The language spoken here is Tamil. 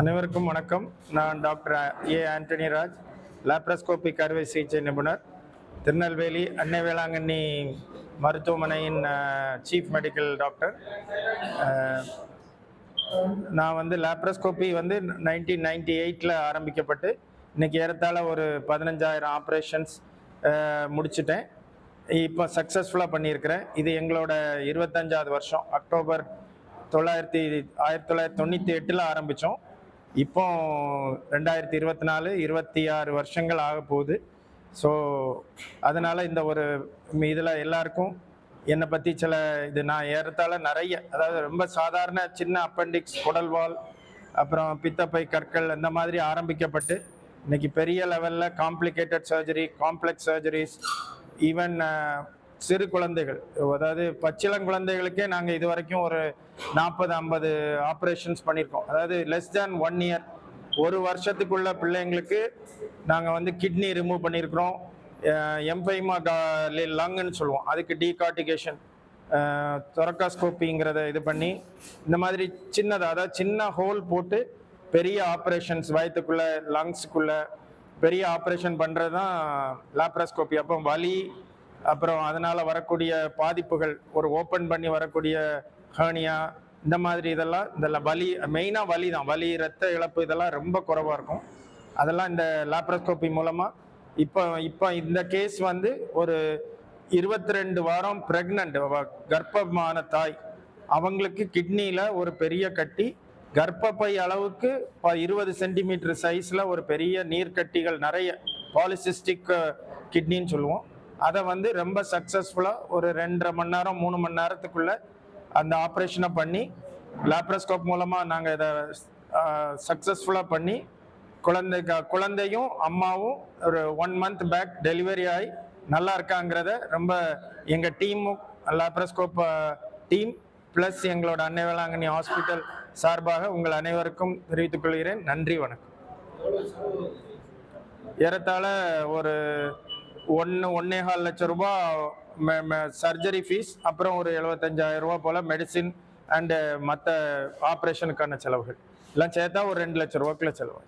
அனைவருக்கும் வணக்கம். நான் doctor A Antony Raj laparoscopic அறுவை சிகிச்சை நிபுணர் திருநெல்வேலி அன்னை வேளாங்கண்ணி மருத்துவமனையின் சீஃப் மெடிக்கல் டாக்டர் நான் வந்து லேப்ரஸ்கோபி வந்து நைன்டீன் நைன்டி எயிட்டில் ஆரம்பிக்கப்பட்டு இன்னைக்கு ஏறத்தாழ ஒரு பதினஞ்சாயிரம் ஆப்ரேஷன்ஸ் முடிச்சிட்டேன். இப்போ சக்ஸஸ்ஃபுல்லாக பண்ணியிருக்கிறேன். இது எங்களோட இருபத்தஞ்சாவது வருஷம். அக்டோபர் தொள்ளாயிரத்தி ஆயிரத்தி தொள்ளாயிரத்தி தொண்ணூற்றி எட்டில் ஆரம்பித்தோம் இப்போ ரெண்டாயிரத்தி இருபத்தி நாலு இருபத்தி ஆறு வருஷங்கள் ஆக போகுது. ஸோ அதனால் இந்த ஒரு இதில் எல்லாருக்கும் என்னை பற்றி சில இது நான் ஏறத்தாழ நிறைய அதாவது ரொம்ப சாதாரண சின்ன அப்பண்டிக்ஸ் குடல்வால் அப்புறம் பித்தப்பை கற்கள் இந்த மாதிரி ஆரம்பிக்கப்பட்டு இன்னைக்கு பெரிய லெவலில் complicated surgery complex surgeries even சிறு குழந்தைகள். அதாவது பச்சிளம் குழந்தைகளுக்கே நாங்கள் இது வரைக்கும் ஒரு நாற்பது ஐம்பது ஆப்ரேஷன்ஸ் பண்ணியிருக்கோம். அதாவது லெஸ் தேன் ஒன் இயர் ஒரு வருஷத்துக்குள்ள பிள்ளைங்களுக்கு நாங்கள் வந்து கிட்னி ரிமூவ் பண்ணியிருக்கிறோம். எம்பைமா லங்குன்னு சொல்லுவோம். அதுக்கு டீகார்டிகேஷன் தொரக்காஸ்கோப்பிங்கிறத இது பண்ணி இந்த மாதிரி சின்னதாக அதாவது சின்ன ஹோல் போட்டு பெரிய ஆப்ரேஷன்ஸ் வயத்துக்குள்ளே லங்ஸுக்குள்ளே பெரிய ஆப்ரேஷன் பண்ணுறது தான் லாப்ராஸ்கோப்பி அப்போ வலி அப்புறம் அதனால் வரக்கூடிய பாதிப்புகள் ஒரு ஓப்பன் பண்ணி வரக்கூடிய ஹேனியா இந்த மாதிரி இதெல்லாம் இதெல்லாம் வலி மெயினாக வலி தான் வலி ரத்த இழப்பு இதெல்லாம் ரொம்ப குறைவாக இருக்கும். அதெல்லாம் இந்த லாப்ரோஸ்கோபி மூலமாக இப்போ இப்போ இந்த கேஸ் வந்து ஒரு இருபத்தி ரெண்டு வாரம் ப்ரெக்னென்ட் கர்ப்பமான தாய். அவங்களுக்கு கிட்னியில் ஒரு பெரிய கட்டி கர்ப்பப்பை அளவுக்கு ப- இருபது சென்டிமீட்டர் சைஸில் ஒரு பெரிய நீர்க்கட்டிகள் நிறைய பாலிசிஸ்டிக் கிட்னின்னு சொல்லுவோம். அதை வந்து ரொம்ப சக்ஸஸ்ஃபுல்லாக ஒரு ரெண்டரை மணி நேரம் மூணு மணி நேரத்துக்குள்ள அந்த ஆப்ரேஷனை பண்ணி லேப்ரோஸ்கோப் மூலமாக நாங்கள் இதை சக்ஸஸ்ஃபுல்லாக பண்ணி குழந்தை குழந்தையும் அம்மாவும் ஒரு ஒன் மந்த் பேக் டெலிவரி ஆகி நல்லா இருக்காங்கிறத ரொம்ப எங்கள் டீமும் லேப்ரோஸ்கோப் டீம் ப்ளஸ் எங்களோட அன்னை வேளாங்கண்ணி ஹாஸ்பிட்டல் சார்பாக உங்கள் அனைவருக்கும் தெரிவித்துக் கொள்கிறேன். நன்றி வணக்கம். ஏறத்தாழ ஒரு ஒன்று ஒன்னே கால் லட்சம் ரூபாய் சர்ஜரி ஃபீஸ் அப்புறம் ஒரு எழுபத்தஞ்சாயிரம் ரூபாய் போல் மெடிசின் அண்டு மற்ற ஆப்ரேஷனுக்கான செலவுகள். எல்லாம் சேர்த்தா ஒரு ரெண்டு லட்சம் ரூபாய்க்குள்ள செலவு